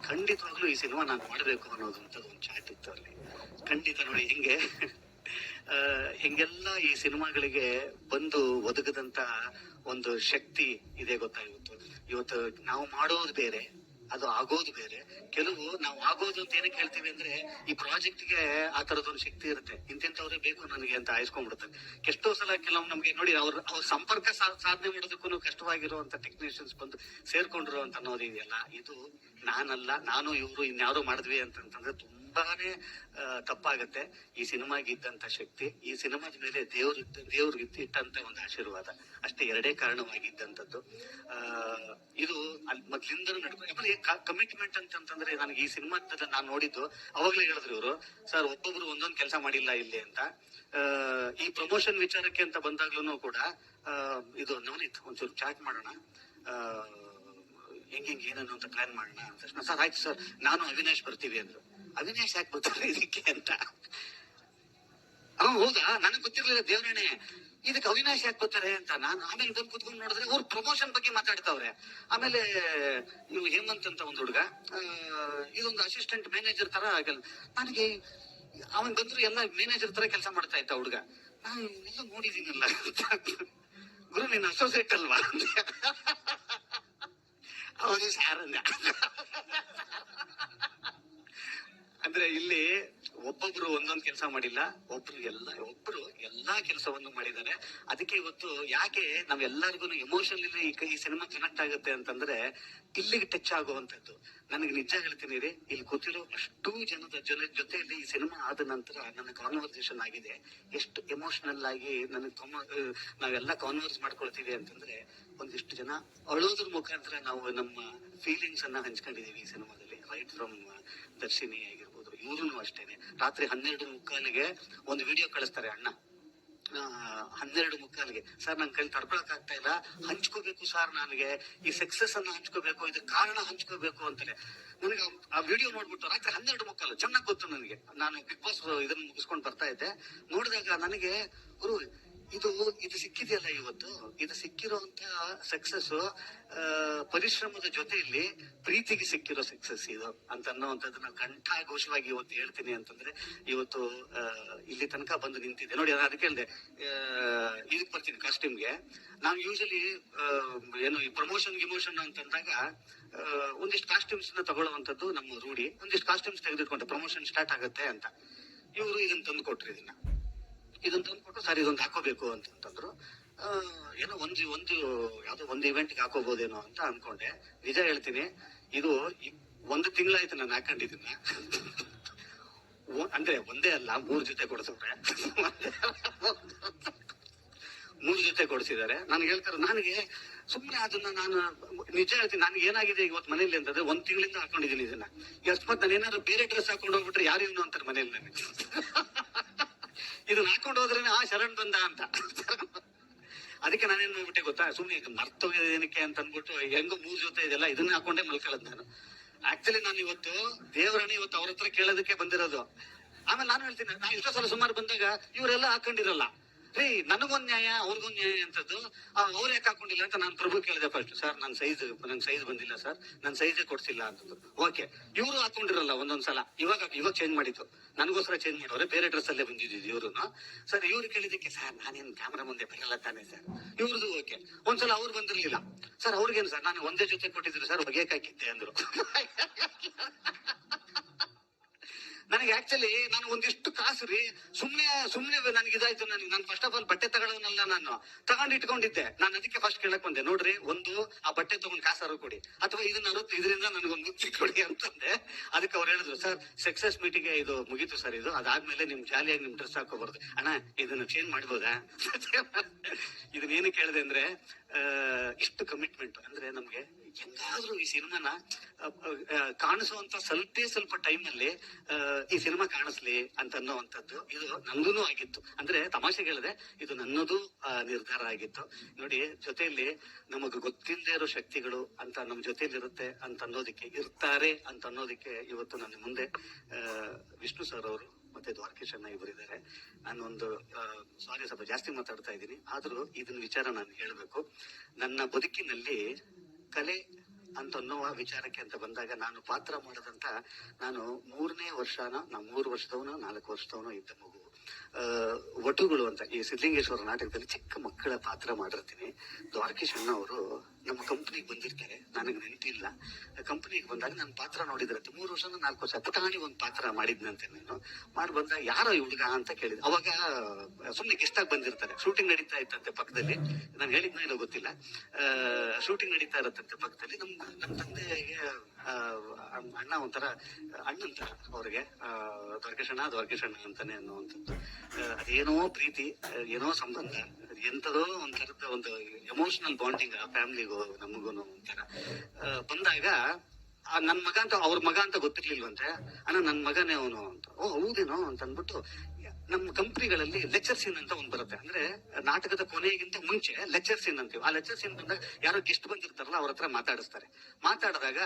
ಖಂಡಿತವಾಗ್ಲೂ ಈ ಸಿನಿಮಾ ನಾನು ಮಾಡಬೇಕು ಅನ್ನೋದು ಅಂತ ಒಂದು ಚಾಟ್ ಇತ್ತು ಅಲ್ಲಿ. ಖಂಡಿತ ನೋಡಿ ಹೆಂಗೆ. ಹಿಂಗೆಲ್ಲ ಈ ಸಿನಿಮಾಗಳಿಗೆ ಬಂದು ಒದಗದಂತ ಒಂದು ಶಕ್ತಿ ಇದೆ ಗೊತ್ತಾ ಇವತ್ತು ಇವತ್ತು ನಾವು ಮಾಡೋದು ಬೇರೆ. ಅದು ಆಗೋದು ಬೇರೆ. ಕೆಲವು ನಾವು ಆಗೋದು ಅಂತ ಏನಕ್ಕೆ ಹೇಳ್ತೀವಿ ಅಂದ್ರೆ ಈ ಪ್ರಾಜೆಕ್ಟ್ಗೆ ಆ ತರದೊಂದು ಶಕ್ತಿ ಇರುತ್ತೆ. ಇಂತಿಂತವ್ರೆ ಬೇಕು ನನಗೆ ಅಂತ ಆಯ್ಸ್ಕೊಂಡ್ಬಿಡುತ್ತೆ. ಎಷ್ಟೋ ಸಲ ಕೆಲವು ನಮ್ಗೆ ನೋಡಿ ಅವ್ರ ಅವ್ರ ಸಂಪರ್ಕ ಸಾಧನೆ ಮಾಡೋದಕ್ಕೂ ಕಷ್ಟವಾಗಿರುವಂತ ಟೆಕ್ನಿಷಿಯನ್ಸ್ ಬಂದು ಸೇರ್ಕೊಂಡ್ರು ಅಂತ ಅನ್ನೋದು ಇದೆಯಲ್ಲ. ಇದು ನಾನಲ್ಲ, ನಾನು ಇವರು ಇನ್ಯಾರೋ ಮಾಡಿದ್ವಿ ಅಂತಂತಂದ್ರೆ ತುಂಬಾನೇ ಆ, ತಪ್ಪಾಗತ್ತೆ. ಈ ಸಿನಿಮಾಗೆ ಇದ್ದಂತ ಶಕ್ತಿ ಈ ಸಿನಿಮಾದ ಮೇಲೆ ದೇವ್ರ ದೇವ್ರಿಗೆ ಇಟ್ಟಂತ ಒಂದು ಆಶೀರ್ವಾದ. ಅಷ್ಟೇ ಎರಡೇ ಕಾರಣವಾಗಿದ್ದಂಥದ್ದು ಇದು ಅಲ್ಲಿ ಮೊದ್ಲಿಂದನೂ ನಡ್ಕೊಂಡು ಕಮಿಟ್ಮೆಂಟ್ ಅಂತಂತಂದ್ರೆ ನನಗೆ ಈ ಸಿನಿಮಾ ನಾನು ನೋಡಿದ್ದು ಅವಾಗ್ಲೇ ಹೇಳಿದ್ರು ಇವರು ಸರ್ ಒಬ್ಬೊಬ್ರು ಒಂದೊಂದು ಕೆಲಸ ಮಾಡಿಲ್ಲ ಇಲ್ಲಿ ಅಂತ. ಈ ಪ್ರಮೋಷನ್ ವಿಚಾರಕ್ಕೆ ಅಂತ ಬಂದಾಗ್ಲೂ ಕೂಡ ಇದು ನವನೀತ್ ಒಂಚೂರು ಚಾಟ್ ಮಾಡೋಣ. ಹೆಂಗೆ ಹೆಂಗ್ ಏನನ್ನು ಅಂತ ಪ್ಲಾನ್ ಮಾಡೋಣ ಅಂತ. ಸರ್ ಆಯ್ತು ಸರ್. ನಾನು ಅವಿನಾಶ್ ಬರ್ತೀವಿ ಅಂದ್ರು. ಅವಿನಾಶ್ ಯಾಕೆ ಬರ್ತಾರೆ ಇದಕ್ಕೆ ಅಂತ. ಅವ್ ಹೌದಾ. ನನಗೆ ಗೊತ್ತಿರ್ಲಿಲ್ಲ ದೇವ್ರಣೆ ಇದಕ್ಕೆ ಅವಿನಾಶ್ ಯಾಕೆ ಬರ್ತಾರೆ ಅಂತ. ನಾನು ಆಮೇಲೆ ಬಂದು ಕುತ್ಕೊಂಡು ನೋಡಿದ್ರೆ ಅವ್ರು ಪ್ರಮೋಷನ್ ಬಗ್ಗೆ ಮಾತಾಡ್ತಾವ್ರೆ. ಆಮೇಲೆ, ನೀವು ಹೇಮಂತ್ ಅಂತ ಒಂದು ಹುಡುಗ ಇದೊಂದು ಅಸಿಸ್ಟೆಂಟ್ ಮ್ಯಾನೇಜರ್ ತರ ನನಗೆ ಅವನ್ ಬಂದ್ರು ಎಲ್ಲ ಮ್ಯಾನೇಜರ್ ತರ ಕೆಲಸ ಮಾಡ್ತಾ ಇದ್ದ ಹುಡುಗ. ನಾನು ಎಲ್ಲ ನೋಡಿದೀನಲ್ಲ. ಗುರು ನಿನ್ನ ಅಸೋಸಿಯೇಟ್ ಅಲ್ವಾ? ಅವನು ಸಾರ ಅಂದ್ರೆ ಇಲ್ಲಿ ಒಬ್ಬೊಬ್ರು ಒಂದೊಂದು ಕೆಲಸ ಮಾಡಿಲ್ಲ, ಒಬ್ರು ಎಲ್ಲ, ಒಬ್ರು ಎಲ್ಲಾ ಕೆಲಸವನ್ನು ಮಾಡಿದ್ದಾರೆ. ಅದಕ್ಕೆ ಇವತ್ತು ಯಾಕೆ ನಾವೆಲ್ಲರಿಗೂ ಎಮೋಷನಲಿ ಈ ಈ ಸಿನಿಮಾ ಕನೆಕ್ಟ್ ಆಗುತ್ತೆ ಅಂತಂದ್ರೆ ಇಲ್ಲಿಗೆ ಟಚ್ ಆಗುವಂತದ್ದು ನನಗೆ ನಿಜ ಹೇಳ್ತೀನಿ ರೀ, ಇಲ್ಲಿ ಕೂತಿರೋ ಅಷ್ಟು ಜನದ ಜನ ಜೊತೆಯಲ್ಲಿ ಈ ಸಿನಿಮಾ ಆದ ನಂತರ ನನ್ನ ಕಾನ್ವರ್ಸೇಷನ್ ಆಗಿದೆ. ಎಷ್ಟು ಎಮೋಷನಲ್ ಆಗಿ ನನಗೆ ತುಂಬ ನಾವೆಲ್ಲ ಕಾನ್ವರ್ಸ್ ಮಾಡ್ಕೊಳ್ತೀವಿ ಅಂತಂದ್ರೆ ಒಂದಿಷ್ಟು ಜನ ಅಳೋದ್ರ ಮುಖಾಂತರ ನಾವು ನಮ್ಮ ಫೀಲಿಂಗ್ಸ್ ಅನ್ನ ಹಂಚ್ಕೊಂಡಿದೀವಿ ಈ ಸಿನಿಮಾದಲ್ಲಿ ರೈಟ್ ಫ್ರಮ್ ದರ್ಶಿನಿ ಆಗಿರ್ಬೋದು ಇವ್ರು ಅಷ್ಟೇನೆ ರಾತ್ರಿ ಹನ್ನೆರಡು ಮುಕ್ಕಾಲಿಗೆ ಒಂದು ವಿಡಿಯೋ ಕಳಿಸ್ತಾರೆ ಅಣ್ಣ. ಹನ್ನೆರಡು ಮುಕ್ಕಾಲಿಗೆ. ಸರ್, ನನ್ ಕೈಲಿ ತಡ್ಕೊಳಕ್ ಆಗ್ತಾ ಇಲ್ಲ. ಹಂಚ್ಕೋಬೇಕು ಸರ್ ನನಗೆ. ಈ ಸಕ್ಸಸ್ ಅನ್ನ ಹಂಚ್ಕೋಬೇಕು ಇದಕ್ಕೆ ಕಾರಣ ಹಂಚ್ಕೋಬೇಕು ಅಂತಲೇ ನನಗೆ ಆ ವಿಡಿಯೋ ನೋಡ್ಬಿಟ್ಟು ರಾತ್ರಿ ಹನ್ನೆರಡು ಮುಕ್ಕಾಲು, ಚೆನ್ನಾಗಿ ಗೊತ್ತು ನನಗೆ. ನಾನು ಬಿಗ್ ಬಾಸ್ ಇದನ್ನ ಮುಗಿಸ್ಕೊಂಡು ಬರ್ತಾ ಇದ್ದೆ. ನೋಡಿದಾಗ ನನಗೆ, ಗುರು ಇದು ಇದು ಸಿಕ್ಕಿದೆಯಲ್ಲ ಇವತ್ತು? ಇದು ಸಿಕ್ಕಿರುವಂತ ಸಕ್ಸಸ್ ಪರಿಶ್ರಮದ ಜೊತೆಯಲ್ಲಿ ಪ್ರೀತಿಗೆ ಸಿಕ್ಕಿರೋ ಸಕ್ಸಸ್ ಇದು ಅಂತ ಅನ್ನೋವಂಥದ್ದನ್ನ ಕಂಠಾಘೋಷವಾಗಿ ಇವತ್ತು ಹೇಳ್ತೀನಿ ಅಂತಂದ್ರೆ ಇವತ್ತು ಇಲ್ಲಿ ತನಕ ಬಂದು ನಿಂತಿದೆ ನೋಡಿ, ನಾನು ಅದಕ್ಕೆ ಹೇಳಿದೆ ಇದಕ್ಕೆ ಬರ್ತೀನಿ ಕಾಸ್ಟ್ಯೂಮ್ಗೆ ನಾನು ಯೂಶಲಿ ಏನು ಈ ಪ್ರಮೋಷನ್ ಗಿಮೋಷನ್ ಅಂತಂದಾಗ ಒಂದಿಷ್ಟು ಕಾಸ್ಟ್ಯೂಮ್ಸ್ನ ತಗೊಳ್ಳುವಂತದ್ದು ನಮ್ಮ ರೂಢಿ. ಒಂದಿಷ್ಟು ಕಾಸ್ಟ್ಯೂಮ್ಸ್ ತೆಗೆದಿಟ್ಕೊಂಡೆ ಪ್ರಮೋಷನ್ ಸ್ಟಾರ್ಟ್ ಆಗುತ್ತೆ ಅಂತ. ಇವರು ಇದನ್ನ ತಂದು ಕೊಟ್ರು ಇದನ್ನ. ಇದನ್ನ ತಂದ್ಕೊಟ್ಟು ಸರ್ ಇದೊಂದು ಹಾಕೋಬೇಕು ಅಂತಂತಂದ್ರು ಏನೋ ಒಂದು ಒಂದು ಯಾವ್ದೋ ಒಂದು ಇವೆಂಟ್ಗೆ ಹಾಕೋಬಹುದೇನೋ ಅಂತ ಅನ್ಕೊಂಡೆ. ನಿಜ ಹೇಳ್ತೀನಿ, ಇದು ಒಂದು ತಿಂಗಳಾಯ್ತು ನಾನು ಹಾಕೊಂಡಿದ್ದೀನ. ಅಂದ್ರೆ ಒಂದೇ ಅಲ್ಲ, ಮೂರ್ ಜೊತೆ ಕೊಡ್ಸವ್ರೆ. ಮೂರ್ ಜೊತೆ ಕೊಡ್ಸಿದ್ದಾರೆ. ನನ್ಗೆ ಹೇಳ್ತಾರೆ, ನನಗೆ ಸುಮ್ಮನೆ ಅದನ್ನ ನಾನು, ನಿಜ ಹೇಳ್ತೀನಿ, ನನಗೆ ಏನಾಗಿದೆ ಇವತ್ತು ಮನೇಲಿ ಅಂತಂದ್ರೆ ಒಂದ್ ತಿಂಗಳಿಂದ ಹಾಕೊಂಡಿದ್ದೀನಿ ಇದನ್ನ. ಅಷ್ಟೊತ್ತು ನಾನು ಏನಾದ್ರು ಬೇರೆ ಡ್ರೆಸ್ ಹಾಕೊಂಡು ಹೋಗ್ಬಿಟ್ರೆ ಯಾರು ಇವನು ಅಂತಾರೆ ಮನೇಲಿ ನನಗೆ. ಇದನ್ನ ಹಾಕೊಂಡು ಹೋದ್ರೇನೆ ಆ ಶರಣ್ ಬಂದ ಅಂತ. ಅದಕ್ಕೆ ನಾನೇನ್ ಮಾಡ್ಬಿಟ್ಟೆ ಗೊತ್ತಾ? ಸುಮ್ನೆ ಈಗ ಮರ್ತೋಗಿದ್ದೇನಕ್ಕೆ ಅಂತ ಅನ್ಬಿಟ್ಟು ಹೆಂಗೋ ಮೂರ್ ಜೊತೆ ಇದೆಲ್ಲ ಇದನ್ನ ಹಾಕೊಂಡೆ ಮಲ್ಕೊಳ್ಳೋದು ನಾನು. ಆಕ್ಚುಲಿ ನಾನು ಇವತ್ತು ದೇವರನ್ನ ಇವತ್ತು ಅವ್ರ ಹತ್ರ ಕೇಳೋದಕ್ಕೆ ಬಂದಿರೋದು. ಆಮೇಲೆ ನಾನು ಹೇಳ್ತೀನಿ ನಾನು ಇಷ್ಟೋ ಸಲ ಸುಮಾರು ಬಂದಾಗ ಇವರೆಲ್ಲ ಹಾಕೊಂಡಿರಲ್ಲ. ರೀ ನನಗೊಂದ್ ನ್ಯಾಯ, ಅವ್ರಿಗೊಂದ್ ನ್ಯಾಯ ಅಂತದ್ದು ಅವ್ರು ಯಾಕೆ ಹಾಕೊಂಡಿಲ್ಲ ಅಂತ ನಾನು ಪ್ರಭು ಕೇಳಿದೆ ಫಸ್ಟ್ ಸರ್ ನನ್ನ ಸೈಜ್ ನನ್ ಸೈಜ್ ಬಂದಿಲ್ಲ ಸರ್ ನನ್ನ ಸೈಜ್ ಕೊಡ್ಸಿಲ್ಲ ಅಂತದ್ದು. ಓಕೆ ಇವರು ಹಾಕೊಂಡಿರಲ್ಲ ಒಂದೊಂದ್ಸಲ. ಇವಾಗ ಇವಾಗ ಚೇಂಜ್ ಮಾಡಿತ್ತು ನನಗೋಸ್ಕರ ಚೇಂಜ್ ಮಾಡೋರೆ. ಬೇರೆ ಡ್ರೆಸ್ ಅಲ್ಲೇ ಬಂದಿದ್ದು ಇವ್ರು ಸರ್ ಇವ್ರು ಕೇಳಿದಕ್ಕೆ ಸರ್ ನಾನೇನ್ ಕ್ಯಾಮ್ರಾ ಮುಂದೆ ಬರಲ್ಲ ತಾನೆ ಸರ್ ಇವ್ರದ್ದು ಓಕೆ ಒಂದ್ಸಲ ಅವ್ರು ಬಂದಿರ್ಲಿಲ್ಲ. ಸರ್ ಅವ್ರಿಗೇನು ಸರ್ ನಾನು ಒಂದೇ ಜೊತೆ ಕೊಟ್ಟಿದ್ರು ಸರ್ ಹೊಗೆ ಹಾಕಿದ್ದೆ ಅಂದ್ರು ನನಗೆ ಆಕ್ಚುಲಿ ನಾನು ಒಂದಿಷ್ಟು ಕಾಸು ರೀ, ಸುಮ್ನೆ ಸುಮ್ನೆ ನನಗೆ ಇದಾಯ್ತು ನನಗೆ. ನಾನು ಫಸ್ಟ್ ಆಫ್ ಆಲ್ ಬಟ್ಟೆ ತಗೊಳ್ಳೋನಲ್ಲ ನಾನು. ತಗೊಂಡು ಇಟ್ಕೊಂಡಿದ್ದೆ. ನಾನು ಅದಕ್ಕೆ ಫಸ್ಟ್ ಕೇಳಕ್ ಬಂದೆ. ನೋಡ್ರಿ, ಒಂದು, ಆ ಬಟ್ಟೆ ತಗೊಂಡ್ ಕಾಸಾರು ಕೊಡಿ. ಅಥವಾ ಇದನ್ನ ಅರುತ್ತು ಇದರಿಂದ ನನಗೊಂದು ಮುಚ್ಚಿ ಕೊಡಿ ಅಂತಂದೆ. ಅದಕ್ಕೆ ಅವ್ರು ಹೇಳಿದ್ರು, ಸರ್ ಸಕ್ಸಸ್ ಮೀಟಿಂಗ್ ಇದು ಮುಗೀತು ಸರ್ ಇದು. ಅದಾದ್ಮೇಲೆ ನಿಮ್ ಜಾಲಿಯಾಗಿ ನಿಮ್ ಡ್ರೆಸ್ ಹಾಕೋಬಾರ್ದು ಅಣ್ಣ, ಇದನ್ನ ಚೇಂಜ್ ಮಾಡ್ಬೋದಾ? ಇದನ್ನ ಏನಕ್ಕೆ ಹೇಳಿದೆ ಅಂದ್ರೆ ಇಷ್ಟು ಕಮಿಟ್ಮೆಂಟ್ ಅಂದ್ರೆ ನಮ್ಗೆ ಹೆಂಗಾದ್ರೂ ಈ ಸಿನಿಮಾನ ಕಾಣಿಸುವಂತ ಸ್ವಲ್ಪ ಸ್ವಲ್ಪ ಟೈಮ್ ಅಲ್ಲಿ ಈ ಸಿನಿಮಾ ಕಾಣಿಸ್ಲಿ ಅಂತ ಅನ್ನೋವಂಥದ್ದು ಇದು ನಂದೂ ಆಗಿತ್ತು. ಅಂದ್ರೆ ತಮಾಷೆ ಹೇಳಿದೆ, ಇದು ನನ್ನದು ನಿರ್ಧಾರ ಆಗಿತ್ತು. ನೋಡಿ, ಜೊತೆಯಲ್ಲಿ ನಮಗ್ ಗೊತ್ತಿಲ್ಲದೆ ಇರೋ ಶಕ್ತಿಗಳು ಅಂತ ನಮ್ ಜೊತೆಯಲ್ಲಿ ಇರುತ್ತೆ ಅಂತ ಅನ್ನೋದಕ್ಕೆ ಇರ್ತಾರೆ ಅಂತ ಅನ್ನೋದಕ್ಕೆ ಇವತ್ತು ನನ್ನ ಮುಂದೆ ವಿಷ್ಣು ಸರ್ ಅವರು ಮತ್ತೆ ದ್ವಾರಕೇಶ್ ಅಣ್ಣ ನಾನು ಒಂದು ಸಾರಿ ಸ್ವಲ್ಪ ಜಾಸ್ತಿ ಮಾತಾಡ್ತಾ ಇದ್ದೀನಿ. ಆದ್ರೂ ಇದನ್ನ ವಿಚಾರ ನಾನು ಹೇಳ್ಬೇಕು. ನನ್ನ ಬದುಕಿನಲ್ಲಿ ಕಲೆ ಅಂತ ಅನ್ನುವ ವಿಚಾರಕ್ಕೆ ಅಂತ ಬಂದಾಗ ನಾನು ಪಾತ್ರ ಮಾಡದಂತ ನಾನು ಮೂರನೇ ವರ್ಷನ, ನಾ ಮೂರು ವರ್ಷದವನು, ನಾಲ್ಕು ವರ್ಷದವನು ಇದ್ದ ಮಗು. ವಟುಗಳು ಅಂತ. ಈ ಸಿದ್ಧಲಿಂಗೇಶ್ವರ ನಾಟಕದಲ್ಲಿ ಚಿಕ್ಕ ಮಕ್ಕಳ ಪಾತ್ರ ಮಾಡಿರ್ತೀನಿ. ದ್ವಾರಕೀಶ್ ಅಣ್ಣ ಅವರು ನಮ್ಮ ಕಂಪನಿಗೆ ಬಂದಿರ್ತಾರೆ. ನನಗೆ ನೆನಪಿಲ್ಲ. ಕಂಪನಿಗೆ ಬಂದಾಗ ನನ್ನ ಪಾತ್ರ ನೋಡಿದ್ರಂತೆ ಮೂರು ವರ್ಷ ನಾಲ್ಕು ವರ್ಷ ಪುಟಾಣಿ ಒಂದು ಪಾತ್ರ ಮಾಡಿದ್ನಂತೆ ನಾನು. ಮಾಡಿ ಬಂದಾಗ ಯಾರೋ ಈ ಹುಡುಗ ಅಂತ ಕೇಳಿದ್. ಅವಾಗ ಸುಮ್ಮನೆ ಆಗಿ ಬಂದಿರ್ತಾರೆ. ಶೂಟಿಂಗ್ ನಡೀತಾ ಇತ್ತಂತೆ ಪಕ್ಕದಲ್ಲಿ. ನಾನು ಹೇಳಿದ್ನ ಇಲ್ಲ ಗೊತ್ತಿಲ್ಲ. ಶೂಟಿಂಗ್ ನಡೀತಾ ಇರತ್ತಂತೆ ಪಕ್ಕದಲ್ಲಿ. ನಮ್ ನಮ್ಮ ತಂದೆಗೆ ಅಣ್ಣ ಒಂಥರ ಅವರಿಗೆ. ಅವ್ರಿಗೆ ದ್ವಾರಕೇಶಣ್ಣ ದ್ವಾರಕೇಶಣ್ಣ ಅಂತಾನೆ ಅನ್ನುವಂಥದ್ದು. ಅದೇನೋ ಪ್ರೀತಿ ಏನೋ ಸಂಬಂಧ ಎಂಥದೋ ಒಂಥರದ ಒಂದು ಎಮೋಷನಲ್ ಬಾಂಡಿಂಗ್ ಆ ಫ್ಯಾಮಿಲಿಗೂ ನಮಗೂ ಒಂಥರ. ಬಂದಾಗ, ಆ ನನ್ನ ಮಗ ಅಂತ, ಅವ್ರ ಮಗ ಅಂತ ಗೊತ್ತಿರ್ಲಿಲ್ವಂತೆ, ಅಣ್ಣ ನನ್ನ ಮಗನೇ ಅವನು ಅಂತ. ಓ, ಹೌದೇನೋ ಅಂತ ಅಂದ್ಬಿಟ್ಟು ನಮ್ಮ ಕಂಪ್ನಿಗಳಲ್ಲಿ ಲೆಕ್ಚರ್ ಸೀನ್ ಅಂತ ಒಂದ್ ಬರುತ್ತೆ. ಅಂದ್ರೆ, ನಾಟಕದ ಕೊನೆಗಿಂತ ಮುಂಚೆ ಲೆಕ್ಚರ್ ಸೀನ್ ಅಂತೀವಿ. ಆ ಲೆಕ್ಚರ್ ಸೀನ್ ಬಂದಾಗ ಯಾರೋ ಗೆಸ್ಟ್ ಬಂದಿರ್ತಾರಲ್ಲ, ಅವ್ರ ಹತ್ರ ಮಾತಾಡಿಸ್ತಾರೆ. ಮಾತಾಡಿದಾಗ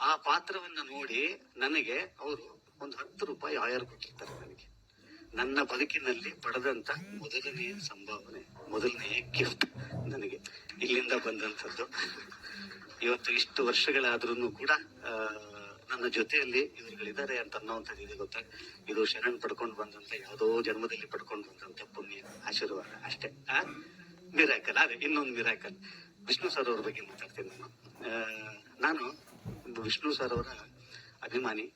ಆ ಪಾತ್ರವನ್ನ ನೋಡಿ ನನಗೆ, ಅವರು ಒಂದು ಹತ್ತು ರೂಪಾಯಿ ಆಯರ್ ಕೊಟ್ಟಿರ್ತಾರೆ ನನಗೆ. ನನ್ನ ಬದುಕಿನಲ್ಲಿ ಪಡೆದಂತ ಮೊದಲನೆಯ ಸಂಭಾವನೆ ಮೊದಲನೆಯ ಗಿಫ್ಟ್ ನನಗೆ ಇಲ್ಲಿಂದ ಬಂದಂತದ್ದು ಇವತ್ತು ಇಷ್ಟು ವರ್ಷಗಳಾದ್ರೂ ಕೂಡ ನನ್ನ ಜೊತೆಯಲ್ಲಿ ಇವರುಗಳಿದ್ದಾರೆ ಅಂತ ಅನ್ನೋವಂಥದ್ದು ಇದೆ ಗೊತ್ತಾ? ಇದು ಶರಣ್ ಪಡ್ಕೊಂಡು ಬಂದಂತ, ಯಾವುದೋ ಜನ್ಮದಲ್ಲಿ ಪಡ್ಕೊಂಡು ಬಂದಂತ ಪುಣ್ಯ, ಆಶೀರ್ವಾದ ಅಷ್ಟೇ. ಆ? ಮಿರಾಕಲ್ ಅದೇ, ಇನ್ನೊಂದು ಮಿರಾಕಲ್ ವಿಷ್ಣು ಸರ್ ಅವ್ರ ಬಗ್ಗೆ ಮಾತಾಡ್ತೀನಿ ನಾನು. ನಾನು ವಿಷ್ಣು ಸರ್ ಅವರ ಅಭಿಮಾನಿ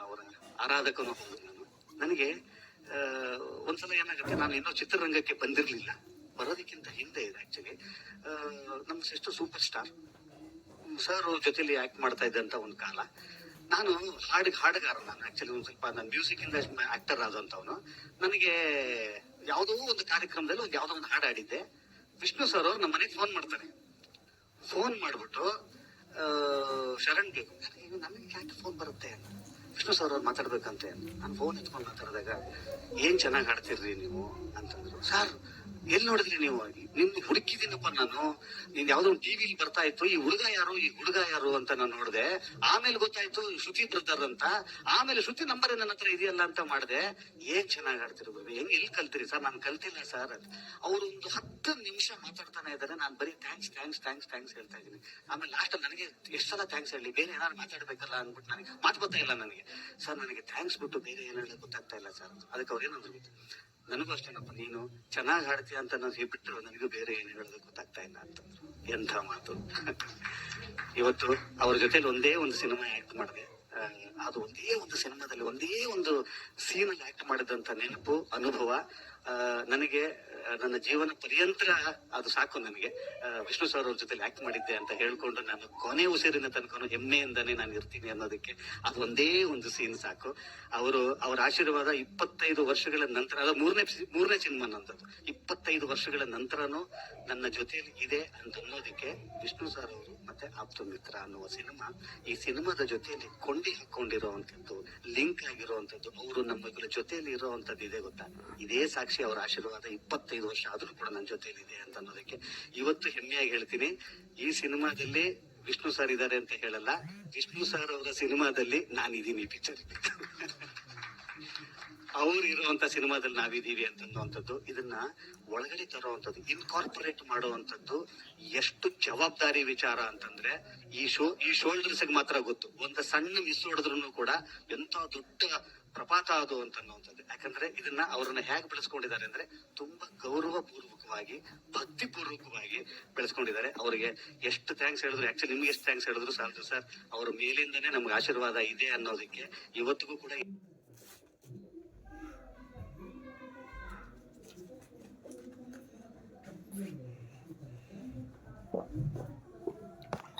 ಅವರ ಆರಾಧಕನು. ಹೌದು ನಾನು ನನಗೆ ಒಂದ್ಸಲ ಏನಾಗುತ್ತೆ, ನಾನು ಇನ್ನೂ ಚಿತ್ರರಂಗಕ್ಕೆ ಬಂದಿರಲಿಲ್ಲ. ಬರೋದಕ್ಕಿಂತ ಹಿಂದೆ ಇದೆ ಆಕ್ಚುಲಿ ನಮ್ಮ ಸಿಸ್ಟರ್ ಸೂಪರ್ ಸ್ಟಾರ್ ಸರ್ ಅವ್ರ ಜೊತೆಲಿ ಆಕ್ಟ್ ಮಾಡ್ತಾ ಇದ್ದಂತ ಒಂದು ಕಾಲ. ನಾನು ಹಾಡಿಗೆ ಹಾಡುಗಾರ ನಾನು ಆಕ್ಚುಲಿ ಒಂದ್ ಸ್ವಲ್ಪ ನಾನು ಮ್ಯೂಸಿಕ್ ಇಂದ ಆಕ್ಟರ್ ಆದಂತವನು ನನಗೆ ಯಾವುದೋ ಒಂದು ಕಾರ್ಯಕ್ರಮದಲ್ಲಿ ಒಂದು ಯಾವುದೋ ಒಂದು ಹಾಡು ಆಡಿದ್ದೆ ವಿಷ್ಣು ಸರ್ ಅವ್ರು ನಮ್ಮ ಮನೆಗೆ ಫೋನ್ ಮಾಡ್ತಾರೆ. ಫೋನ್ ಮಾಡಿಬಿಟ್ಟು ಶರಣ್ ಬೇಕು ನನಗೆ ಯಾಕೆ ಫೋನ್ ಬರುತ್ತೆ? ವಿಷ್ಣು ಸರ್ ಅವ್ರು ಮಾತಾಡ್ಬೇಕಂತೆ? ನಾನು ಫೋನ್ ಎತ್ಕೊಂಡು ಮಾತಾಡಿದಾಗ ಏನ್ ಚೆನ್ನಾಗಿ ಆಡ್ತಿರ್ರಿ ನೀವು? ಅಂತಂದ್ರು. ಸರ್ ಎಲ್ಲಿ ನೋಡಿದ್ರಿ ನೀವು? ನಿಮ್ ಹುಡುಕಿದ್ದೀನಪ್ಪ ನಾನು. ನೀನ್ ಯಾವ್ದೋ ಟಿವಿಲಿ ಬರ್ತಾ ಇತ್ತು, ಈ ಹುಡುಗ ಯಾರು, ಈ ಹುಡುಗ ಯಾರು ಅಂತ ನಾನು ನೋಡಿದೆ. ಆಮೇಲೆ ಗೊತ್ತಾಯ್ತು ಶ್ರುತಿ ಬ್ರದರ್ ಅಂತ. ಆಮೇಲೆ ಶ್ರುತಿ ನಂಬರ್ ನನ್ನ ಹತ್ರ ಇದೆಯಲ್ಲ ಅಂತ ಮಾಡಿದೆ. ಏನ್ ಚೆನ್ನಾಗಿ ಆಡ್ತಿರ್ಬೋದು ಹೆಂಗ್ ಎಲ್ಲಿ ಕಲ್ತಿರಿ ಸರ್? ನಾನು ಕಲ್ತಿಲ್ಲ ಸರ್ ಅವ್ರು ಒಂದು ಹತ್ತು ನಿಮಿಷ ಮಾತಾಡ್ತಾನೆ ಇದ್ದಾರೆ. ನಾನು ಬರೀ ಥ್ಯಾಂಕ್ಸ್ ಥ್ಯಾಂಕ್ಸ್ ಥ್ಯಾಂಕ್ಸ್ ಥ್ಯಾಂಕ್ಸ್ ಹೇಳ್ತಾ ಇದ್ದೀನಿ. ಆಮೇಲೆ ಲಾಸ್ಟ್ ನನಗೆ ಎಷ್ಟು ಸಲ ಥ್ಯಾಂಕ್ಸ್ ಹೇಳಿ, ಬೇರೆ ಏನಾದ್ರು ಮಾತಾಡ್ಬೇಕಲ್ಲ ಅಂದ್ಬಿಟ್ಟು ನನಗೆ, ಮಾತು ಗೊತ್ತಾಯಿಲ್ಲ ನನಗೆ. ಸರ್, ನನಗೆ ಥ್ಯಾಂಕ್ಸ್ ಬಿಟ್ಟು ಬೇರೆ ಏನು ಹೇಳೋದು ಗೊತ್ತಾಗ್ತಾ ಇಲ್ಲ ಸರ್ ಅದಕ್ಕೆ ಅವ್ರು ಏನಂದ್ರು? ನನಗೂ ಅಷ್ಟೇನಪ್ಪ, ನೀನು ಚೆನ್ನಾಗಿ ಹಾಡ್ತೀಯ ಅಂತ ನಾನು ಬಿಟ್ಟರು ನನಗೂ ಬೇರೆ ಏನು ಹೇಳೋದು ಗೊತ್ತಾಗ್ತಾ ಇಲ್ಲ ಅಂತಂದ್ರು ಎಂಥ ಮಾತು. ಇವತ್ತು ಅವ್ರ ಜೊತೆಲಿ ಒಂದೇ ಒಂದು ಸಿನಿಮಾ ಆಕ್ಟ್ ಮಾಡಿದೆ. ಅದು ಒಂದೇ ಒಂದು ಸಿನಿಮಾದಲ್ಲಿ ಒಂದೇ ಒಂದು ಸೀನ್ ಅಲ್ಲಿ ಆಕ್ಟ್ ಮಾಡಿದಂತ ನೆನಪು, ಅನುಭವ ನನಗೆ ನನ್ನ ಜೀವನ ಪರ್ಯಂತರ ಅದು ಸಾಕು ನನಗೆ. ವಿಷ್ಣು ಸರ್ ಅವ್ರ ಜೊತೆ ಆಕ್ಟ್ ಮಾಡಿದ್ದೆ ಅಂತ ಹೇಳ್ಕೊಂಡು ನಾನು ಕೊನೆ ಉಸಿರಿನ ತನಕ ಹೆಮ್ಮೆಯಿಂದಾನೇ ನಾನು ಇರ್ತೀನಿ ಅನ್ನೋದಕ್ಕೆ ಅದು ಒಂದೇ ಒಂದು ಸೀನ್ ಸಾಕು. ಅವರು ಅವರ ಆಶೀರ್ವಾದ ಇಪ್ಪತ್ತೈದು ವರ್ಷಗಳ ನಂತರ ಅದು ಮೂರನೇ ಮೂರನೇ ಸಿನಿಮಾ ನಂತದ್ದು ಇಪ್ಪತ್ತೈದು ವರ್ಷಗಳ ನಂತರನೂ ನನ್ನ ಜೊತೆಯಲ್ಲಿ ಇದೆ ಅಂತ ಅನ್ನೋದಕ್ಕೆ ವಿಷ್ಣು ಸರ್ ಅವರು ಮತ್ತೆ ಆಪ್ತ ಮಿತ್ರ ಅನ್ನುವ ಸಿನಿಮಾ ಈ ಸಿನಿಮಾದ ಜೊತೆಯಲ್ಲಿ ಕೊಂಡಿ ಹಾಕೊಂಡಿರುವಂತದ್ದು ಲಿಂಕ್ ಆಗಿರುವಂತದ್ದು ಅವರು ನಮ್ಮ ಜೊತೆಯಲ್ಲಿ ಇರುವಂತದ್ದು ಇದೆ ಗೊತ್ತಾ? ಇದೇ ಸಾಕ್ಷಿ ಅವರ ಆಶೀರ್ವಾದ ಇಪ್ಪತ್ತೈದು ವರ್ಷ ಆದರೂ ಕೂಡ ನನ್ನ ಜೊತೆಯಲ್ಲಿ ಇದೆ ಅಂತ ಅನ್ನೋದಕ್ಕೆ ಇವತ್ತು ಹೆಮ್ಮೆಯಾಗಿ ಹೇಳ್ತೀನಿ. ಈ ಸಿನಿಮಾದಲ್ಲಿ ವಿಷ್ಣು ಸರ್ ಇದ್ದಾರೆ ಅಂತ ಹೇಳಲ್ಲ. ವಿಷ್ಣು ಸರ್ ಅವರ ಸಿನಿಮಾದಲ್ಲಿ ನಾನಿದ್ದೀನಿ ಪಿಕ್ಚರ್ ಅವ್ರು ಇರುವಂತ ಸಿನಿಮಾದಲ್ಲಿ ನಾವಿದ್ದೀವಿ ಅಂತಂದು ಇದನ್ನ ಒಳಗಡೆ ತರುವಂತದ್ದು ಇನ್ಕಾರ್ಪೊರೇಟ್ ಮಾಡುವಂತದ್ದು ಎಷ್ಟು ಜವಾಬ್ದಾರಿ ವಿಚಾರ ಅಂತಂದ್ರೆ ಈ ಶೋ, ಈ ಶೋಲ್ಡರ್ಸ್ ಮಾತ್ರ ಗೊತ್ತು. ಒಂದು ಸಣ್ಣ ಮಿಸ್ ಹೊಡೆದ್ರು ಕೂಡ ಎಂತ ದೊಡ್ಡ ಪ್ರಪಾತ ಅದು ಅಂತ ಅನ್ನುವಂಥದ್ದು ಯಾಕಂದ್ರೆ ಇದನ್ನ ಅವರನ್ನ ಹೇಗೆ ಬೆಳೆಸ್ಕೊಂಡಿದ್ದಾರೆ ಅಂದ್ರೆ ತುಂಬಾ ಗೌರವಪೂರ್ವಕವಾಗಿ, ಭಕ್ತಿಪೂರ್ವಕವಾಗಿ ಭಕ್ತಿ ಬೆಳೆಸ್ಕೊಂಡಿದ್ದಾರೆ. ಅವರಿಗೆ ಎಷ್ಟು ಥ್ಯಾಂಕ್ಸ್ ಹೇಳಿದ್ರು ಆಕ್ಚುಲಿ ನಿಮ್ಗೆ ಎಷ್ಟು ಥ್ಯಾಂಕ್ಸ್ ಹೇಳಿದ್ರು ಸಾಲದು ಸರ್ ಅವ್ರ ಮೇಲಿಂದನೇ ನಮ್ಗೆ ಆಶೀರ್ವಾದ ಇದೆ ಅನ್ನೋದಕ್ಕೆ ಇವತ್ತಿಗೂ ಕೂಡ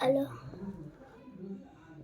ಹಲೋ